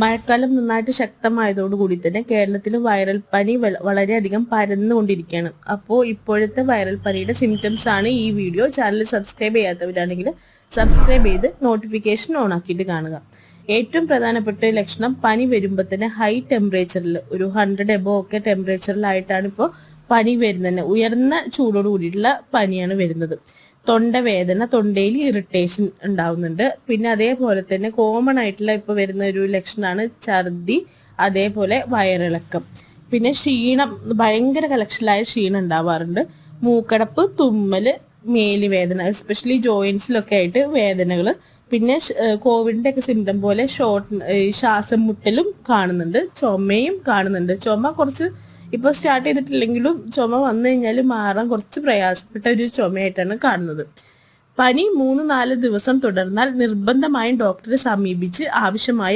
മഴക്കാലം നന്നായിട്ട് ശക്തമായതോടുകൂടി തന്നെ കേരളത്തിൽ വൈറൽ പനി വളരെയധികം പരന്നുകൊണ്ടിരിക്കുകയാണ്. അപ്പോൾ ഇപ്പോഴത്തെ വൈറൽ പനിയുടെ സിംറ്റംസ് ആണ് ഈ വീഡിയോ ചാനൽ സബ്സ്ക്രൈബ് ചെയ്യാത്തവരാണെങ്കിൽ സബ്സ്ക്രൈബ് ചെയ്ത് നോട്ടിഫിക്കേഷൻ ഓൺ ആക്കിയിട്ട് കാണുക. ഏറ്റവും പ്രധാനപ്പെട്ട ലക്ഷണം പനി വരുമ്പോൾ തന്നെ ഹൈ ടെമ്പറേച്ചറിൽ ഒരു ഹൺഡ്രഡ് എബോ ഒക്കെ ടെമ്പറേച്ചറിലായിട്ടാണ് ഇപ്പോൾ പനി വരുന്നത് ഉയർന്ന ചൂടോട് കൂടിയിട്ടുള്ള പനിയാണ് വരുന്നത്. തൊണ്ടവേദന തൊണ്ടയിൽ ഇറിറ്റേഷൻ ഉണ്ടാവുന്നുണ്ട്. പിന്നെ അതേപോലെ തന്നെ കോമൺ ആയിട്ടുള്ള ഇപ്പൊ വരുന്ന ഒരു ലക്ഷണമാണ് ഛർദി അതേപോലെ വയറിളക്കം. പിന്നെ ക്ഷീണം ഭയങ്കര കലക്ഷലായ ക്ഷീണം ഉണ്ടാവാറുണ്ട്. മൂക്കടപ്പ് തുമ്മൽ മേലി വേദന എസ്പെഷ്യലി ജോയിൻസിലൊക്കെ ആയിട്ട് വേദനകൾ. പിന്നെ കോവിഡിന്റെ ഒക്കെ സിംറ്റം പോലെ ഷോർട്ട് ശ്വാസം മുട്ടലും കാണുന്നുണ്ട്. ചുമയും കാണുന്നുണ്ട്. ചുമ കുറച്ച് ഇപ്പൊ സ്റ്റാർട്ട് ചെയ്തിട്ടില്ലെങ്കിലും ചുമ വന്നു കഴിഞ്ഞാൽ മാറാൻ കുറച്ച് പ്രയാസപ്പെട്ട ഒരു ചുമയായിട്ടാണ് കാണുന്നത്. പനി മൂന്ന് നാല് ദിവസം തുടർന്നാൽ നിർബന്ധമായും ഡോക്ടറെ സമീപിച്ച് ആവശ്യമായ